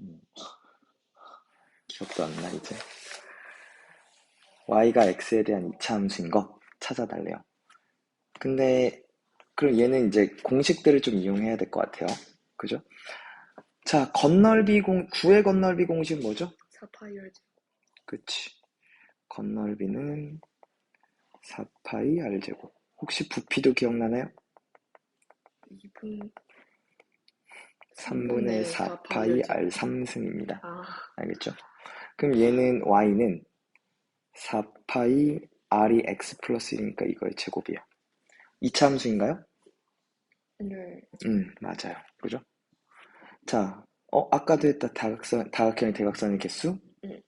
음. 기억도 안 나, 이제. y가 x에 대한 이차 함수인 거 찾아달래요. 근데, 그럼 얘는 이제 공식들을 좀 이용해야 될 것 같아요. 그죠? 자, 건널비 공, 구의 건널비 공식 뭐죠? 4파이 알지? 그치. 건널비는 4파이 r제곱. 혹시 부피도 기억나나요? 2분 3분의 4 파이 4파이 r r 3승입니다. 아, 알겠죠? 그럼 얘는 y는 4 파이 r이 x 플러스 1이니까 이거의 제곱이야. 2차 함수인가요? 네. 음, 맞아요. 그죠? 자, 어, 아까도 했다. 다각선, 다각형의 대각선의 개수? 음,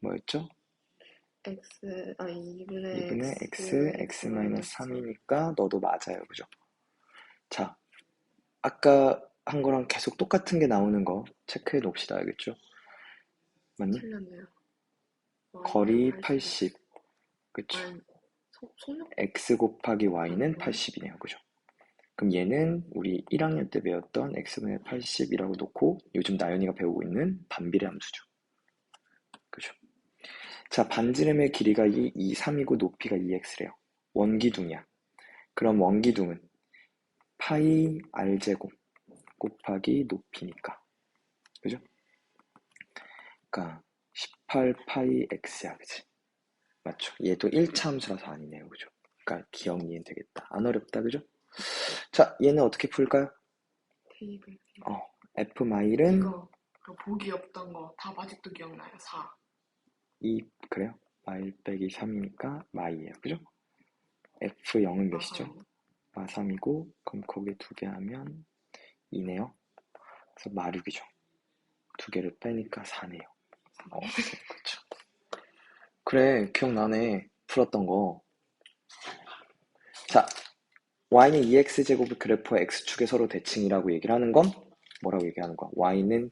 뭐였죠? x 아 2분의 2분의 x, x 마이너스 3이니까 너도 맞아요. 그죠? 자, 아까 한 거랑 계속 똑같은 게 나오는 거 체크해 놓읍시다. 알겠죠? 맞니? 틀렸네요. 와, 거리 80. 80. 그쵸? x 곱하기 y는 80이네요. 그죠? 그럼 얘는 우리 1학년 때 배웠던 x분의 80이라고 놓고 요즘 나연이가 배우고 있는 반비례 함수죠. 그죠? 자, 반지름의 길이가 2, 2, 3이고 높이가 2x래요. 원기둥이야. 그럼 원기둥은 파이 r제곱 곱하기 높이니까. 그죠? 그러니까 18파이 x야. 그지? 맞죠? 얘도 1차 함수라서 아니네요. 그죠? 그러니까 기억 이해는 되겠다. 안 어렵다. 그죠? 자, 얘는 어떻게 풀까요? 테이블 어, f 마일은 이거 그 보기 없던 거 다 아직도 기억나요. 4. 2, 그래요? 마일 빼기 3이니까 마이예요. 그죠? f0은 몇이죠? 마 3이고, 그럼 거기에 두개 하면 2네요. 그래서 마 6이죠. 두 개를 빼니까 4네요. 어, 그렇죠. 그래, 기억나네. 풀었던 거. 자, y는 2x제곱의 그래프와 x축의 서로 대칭이라고 얘기를 하는 건 뭐라고 얘기하는 거야? y는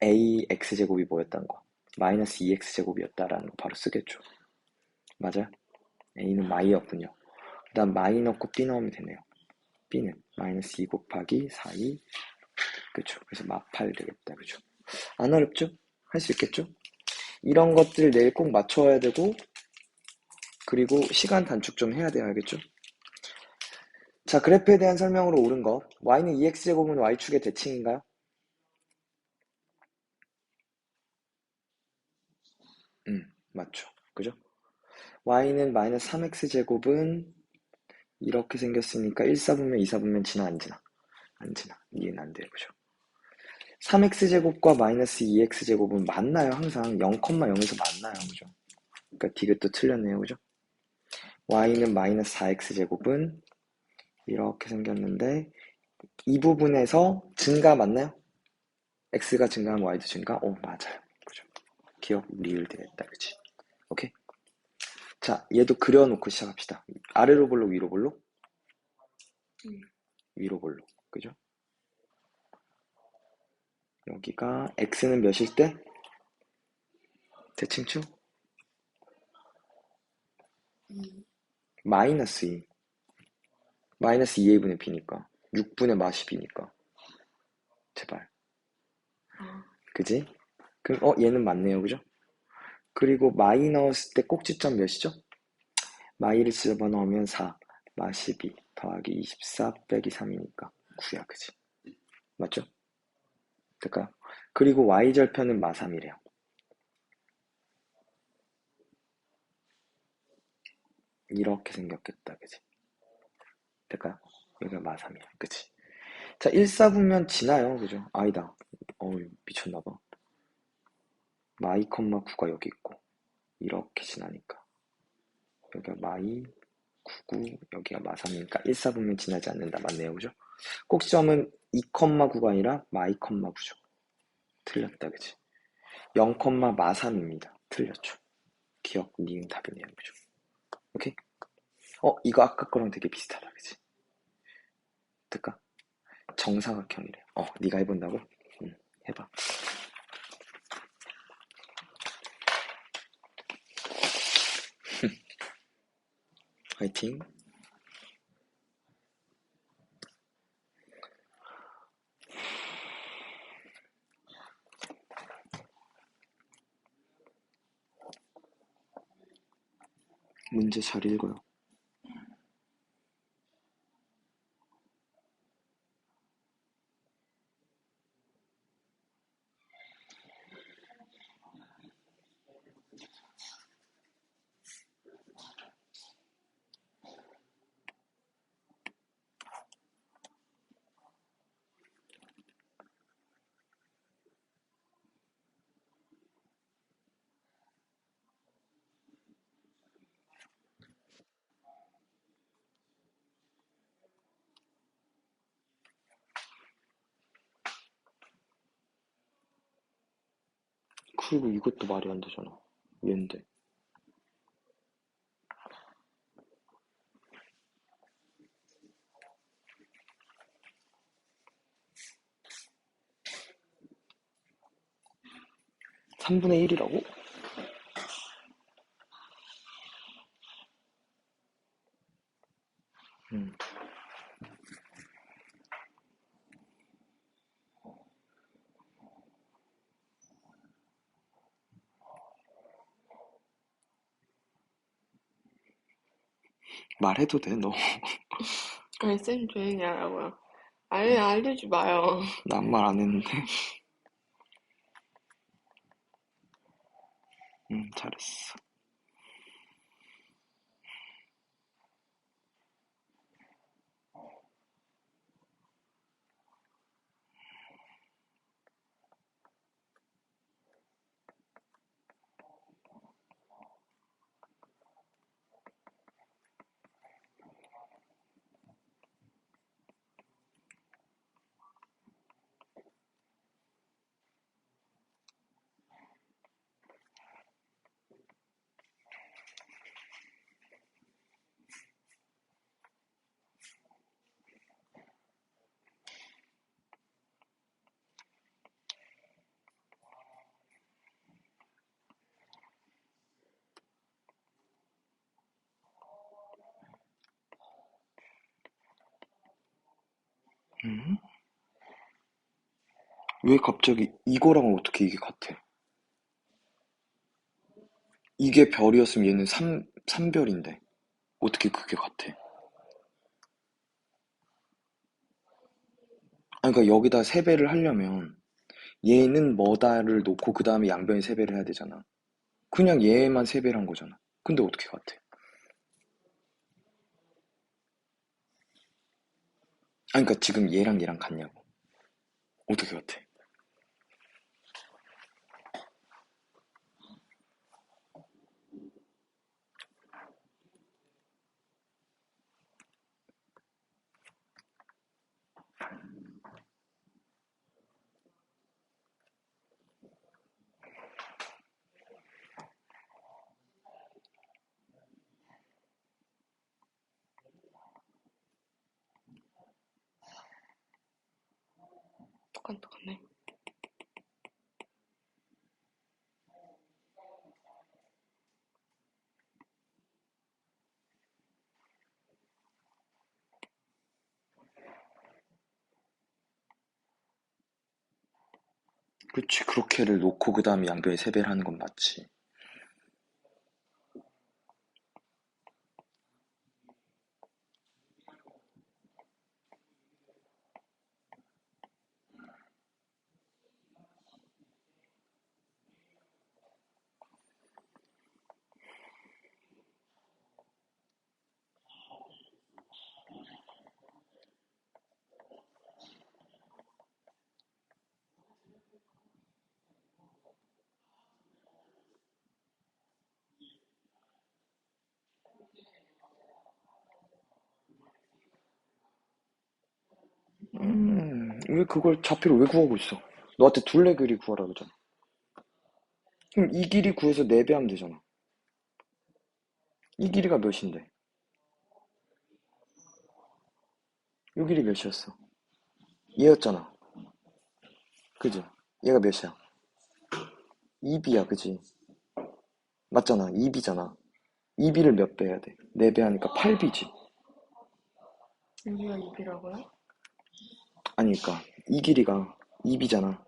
ax제곱이 뭐였다는 거? 마이너스 2x제곱이었다라는 거 바로 쓰겠죠. 맞아요? a는 마이였군요. 그 다음 마이 넣고 b 넣으면 되네요. B는 마이너스 2 곱하기 4이 그쵸. 그래서 마8 되겠다. 그죠? 안 어렵죠? 할 수 있겠죠? 이런 것들 내일 꼭 맞춰야 되고 그리고 시간 단축 좀 해야 돼요. 알겠죠? 자, 그래프에 대한 설명으로 옳은 거. y는 2x제곱은 y축의 대칭인가요? 음, 맞죠. 그죠? y는 마이너스 3x제곱은 이렇게 생겼으니까 1, 4분면 2, 4분면 지나 안 지나? 안 지나. 이해는 안 돼요. 그죠? 3x제곱과 마이너스 2x제곱은 맞나요? 항상 0,0에서 만나요. 그죠? 그러니까 디귿도 틀렸네요. 그죠? y는 마이너스 4x제곱은 이렇게 생겼는데 이 부분에서 증가 맞나요? x가 증가하면 y도 증가? 오 맞아요. 그죠? 기억 리을 되겠다. 그치? 오케이? 자 얘도 그려놓고 시작합시다. 아래로 볼록 위로 볼록? 음. 위로 볼록. 그죠? 여기가 x는 몇일 때? 대칭축? 2. 마이너스 2. 마이너스 2a분의 b니까. 6분의 마 10이니까. 제발. 아, 그지? 그럼, 어, 얘는 맞네요. 그죠? 그리고 마이 넣었을 때 꼭지점 몇이죠? 마이를 집어 넣으면 4, 마 12, 더하기 24 빼기 3이니까 9야. 그지? 맞죠? 될까요? 그리고 y절편은 마 3이래요. 이렇게 생겼겠다. 그지? 될까요? 여기가 마 3이야. 그치? 자, 1, 4분면 지나요. 그죠? 아니다. 어우, 미쳤나봐. 마이 컴마 9가 여기 있고, 이렇게 지나니까. 여기가 마이 99, 여기가 마 3이니까 1, 4분면 지나지 않는다. 맞네요. 그죠? 꼭지점은 2, 9가 아니라 마이 컴마 9죠. 틀렸다. 그치? 0, 마 3입니다. 틀렸죠. 기억, 니은 답이네요. 그죠? 오케이? 어, 이거 아까 거랑 되게 비슷하다. 그치? 어떨까? 정사각형이래. 어, 네가 해본다고? 응, 해봐. 화이팅! 문제 잘 읽어요. 그리고 이것도 말이 안 되잖아. 얘인데. 삼분의 1이라고? 음. 말해도 돼, 너. 아니, 쌤 조용히 하라고요. 아니, 알려주지 마요. 난 말 안 했는데. 응, 잘했어. 음? 왜 갑자기 이거랑 어떻게 이게 같아? 이게 별이었으면 얘는 삼, 삼별인데. 어떻게 그게 같아? 그러니까 여기다 세배를 하려면 얘는 뭐다를 놓고 그 다음에 양변에 세배를 해야 되잖아. 그냥 얘만 세배를 한 거잖아. 근데 어떻게 같아? 아니, 그러니까 지금 얘랑 얘랑 같냐고. 어떻게 같아? 똑같, 똑같네. 그치, 그렇게를 놓고 그 다음에 양변에 세배를 하는 건 맞지. 음, 왜 그걸 좌표를 왜 구하고 있어? 너한테 둘레 길이 구하라 그러잖아. 그럼 이 길이 구해서 4배 하면 되잖아. 이 길이가 몇인데? 요 길이 몇이었어? 얘였잖아. 그지? 얘가 몇이야? 2b야, 그지? 맞잖아. 2b잖아. 2b를 몇 배 해야 돼? 4배 하니까 8b지. 여기가 2비라고요? 아니, 그니까, 이 길이가 2b잖아.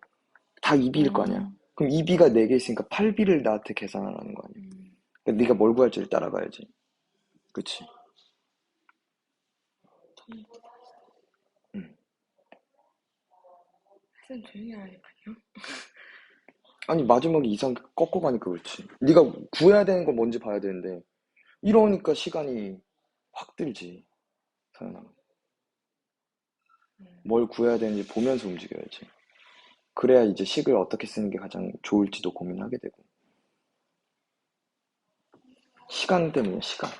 다 2b일 거 아니야. 그럼 2b가 4개 있으니까 8b를 나한테 계산하라는 거 아니야. 음, 그러니까 네가 뭘 구할지를 따라가야지. 그치? 응. 쌤 조용히 하라니까요. 아니 마지막에 이상 꺾어 가니까 그렇지. 네가 구해야 되는 건 뭔지 봐야 되는데 이러니까 시간이 확 들지. 서연아. 음. 뭘 구해야 되는지 보면서 움직여야지. 그래야 이제 식을 어떻게 쓰는 게 가장 좋을지도 고민하게 되고. 시간 때문에 시간.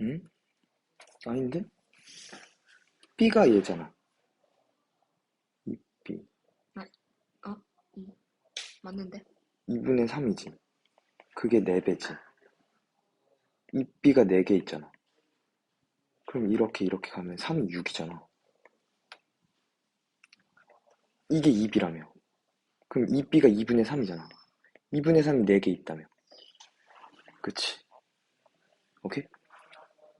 응? 아닌데? B가 얘잖아. 이 B. 어? 응. 맞는데? 2분의 3이지. 그게 4배지. 이 B가 4개 있잖아. 그럼 이렇게 이렇게 가면 3이 6이잖아. 이게 2B라며. 그럼 이 B가 2분의 3이잖아. 2분의 3이 4개 있다며. 그치? 오케이?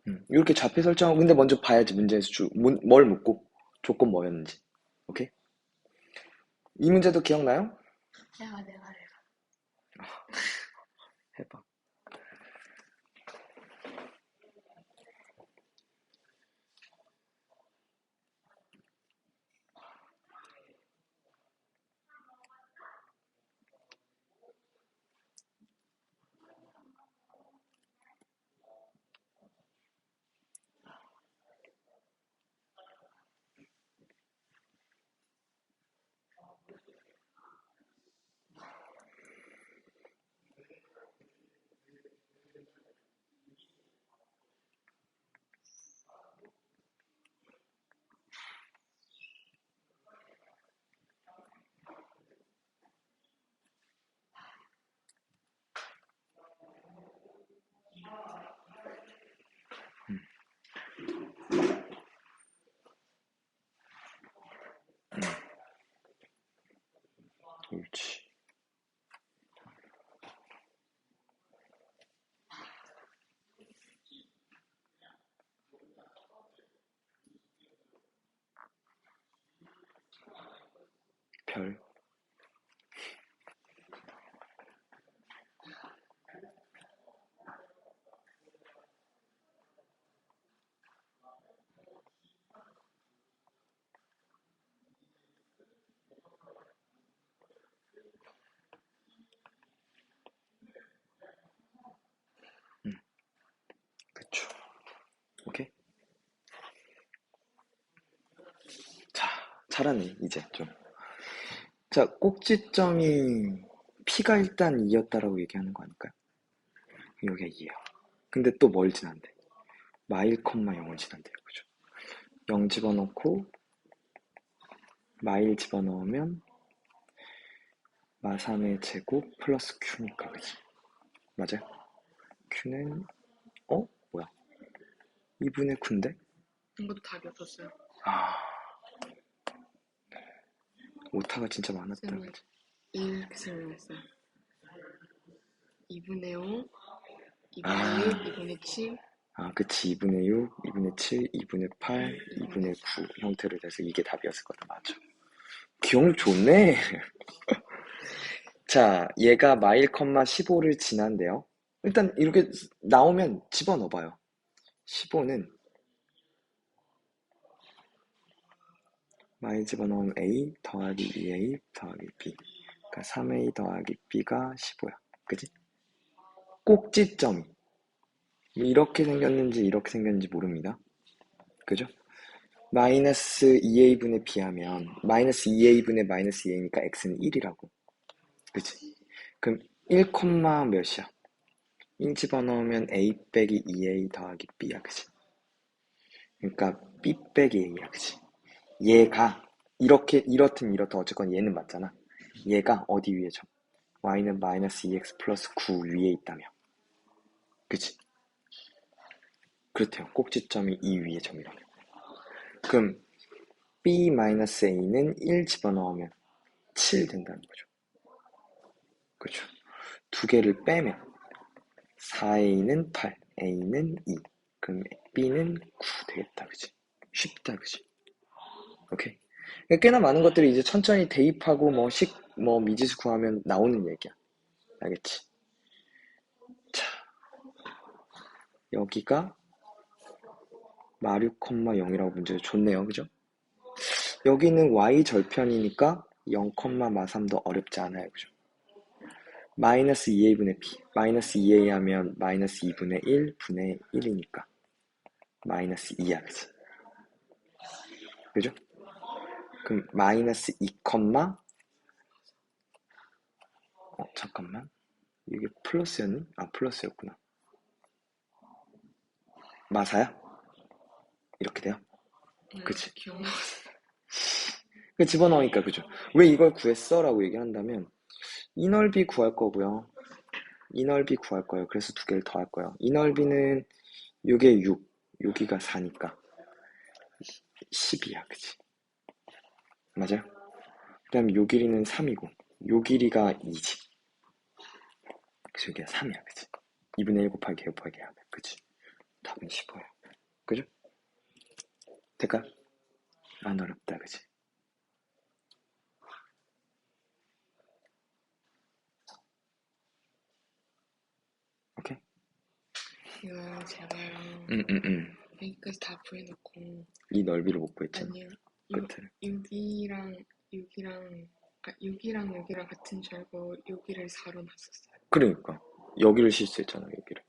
음, 이렇게 좌표 설정하고 근데 먼저 봐야지 문제에서 주, 문- 뭘 묻고 조건 뭐였는지. 오케이? 이 문제도 기억나요? 내가 내가 내가. 해봐. 그렇지. 별. 잘하네, 이제 좀. 자, 꼭지점이 P가 일단 2였다라고 얘기하는 거 아닐까요? 여기가 2예요. 근데 또 뭘 지난대? 마일 컴마 0을 지난대요. 그죠? 0 집어넣고 마일 집어넣으면 마3의 제곱 플러스 Q니까 그지? 맞아요? Q는 어? 뭐야? 2분의 9인데? 이것도 답이 없었어요. 아 오타가 진짜 많았다 쌤이 그지? 이렇게 설명했어요. 2분의 5, 2분의 아. 6, 2분의 7, 아, 그치. 2분의 6, 2분의 7, 2분의 8, 2분의 9 형태로 돼서 이게 답이었을 거다. 맞아. 기억 좋네. 자, 얘가 마일 컴마 15를 지난데요. 일단 이렇게 나오면 집어넣어봐요. 15는 마일 집어넣으면 A 더하기 2A 더하기 B. 그러니까 3A 더하기 B가 15야. 그지? 꼭지점이. 뭐 이렇게 생겼는지 이렇게 생겼는지 모릅니다. 그죠? 마이너스 2a분의 b하면 마이너스 2a분의 마이너스 2a니까 x는 1이라고. 그치? 그럼 1, 몇이야? 1 집어넣으면 a 빼기 2a 더하기 b야. 그치? 그러니까 b 빼기 a야. 그치? 얘가 이렇게 이렇든 이렇든 어쨌건 얘는 맞잖아. 얘가 어디 위에 점? y는 마이너스 2x 플러스 9 위에 있다며. 그치? 그렇대요. 꼭지점이 이 위에 점이라면. 그럼 b-a는 1 집어넣으면 7 된다는 거죠. 그렇죠. 두 개를 빼면 4a는 8, a는 2. 그럼 b는 9 되겠다. 그치? 쉽다. 그치? 오케이. 그러니까 꽤나 많은 것들이 이제 천천히 대입하고 뭐 식, 뭐 미지수 구하면 나오는 얘기야. 알겠지? 자, 여기가 마류 콤마 0이라고 문제 좋네요. 그죠? 여기는 y 절편이니까 0 콤마 마3도 어렵지 않아요. 그죠? 마이너스 2a분의 b 마이너스 2a 하면 마이너스 2분의 1 분의 1이니까 마이너스 2야. 그지? 그죠? 그럼 마이너스 2 콤마 어 잠깐만 이게 플러스였니? 아 플러스였구나. 마사야? 이렇게 돼요? 네, 그치. 그 집어넣으니까 그죠? 왜 이걸 구했어? 라고 얘기한다면 이 넓이 구할 거고요. 이 넓이 구할 거예요. 그래서 두 개를 더 할 거예요. 이 넓이는 요게 6, 여기가 4니까 10이야. 그치? 맞아요? 그 다음에 요 길이는 3이고 요 길이가 2지. 그래서 여기가 3이야. 그치? 2분의 1 곱하기 개 곱하기 하면 그치? 답은 15예요. 그죠? 될까? 안 어렵다. 그치? 오케이? 이거 제가요. 응, 응, 응. 여기까지 다 구해놓고 이 넓이를 못 구했잖아. 아니요. 끝을. 6이랑 6이랑 아 6이랑 여기랑 같은 줄 알고 여기를 4로 놨었어요. 그러니까 여기를 실수했잖아. 여기를.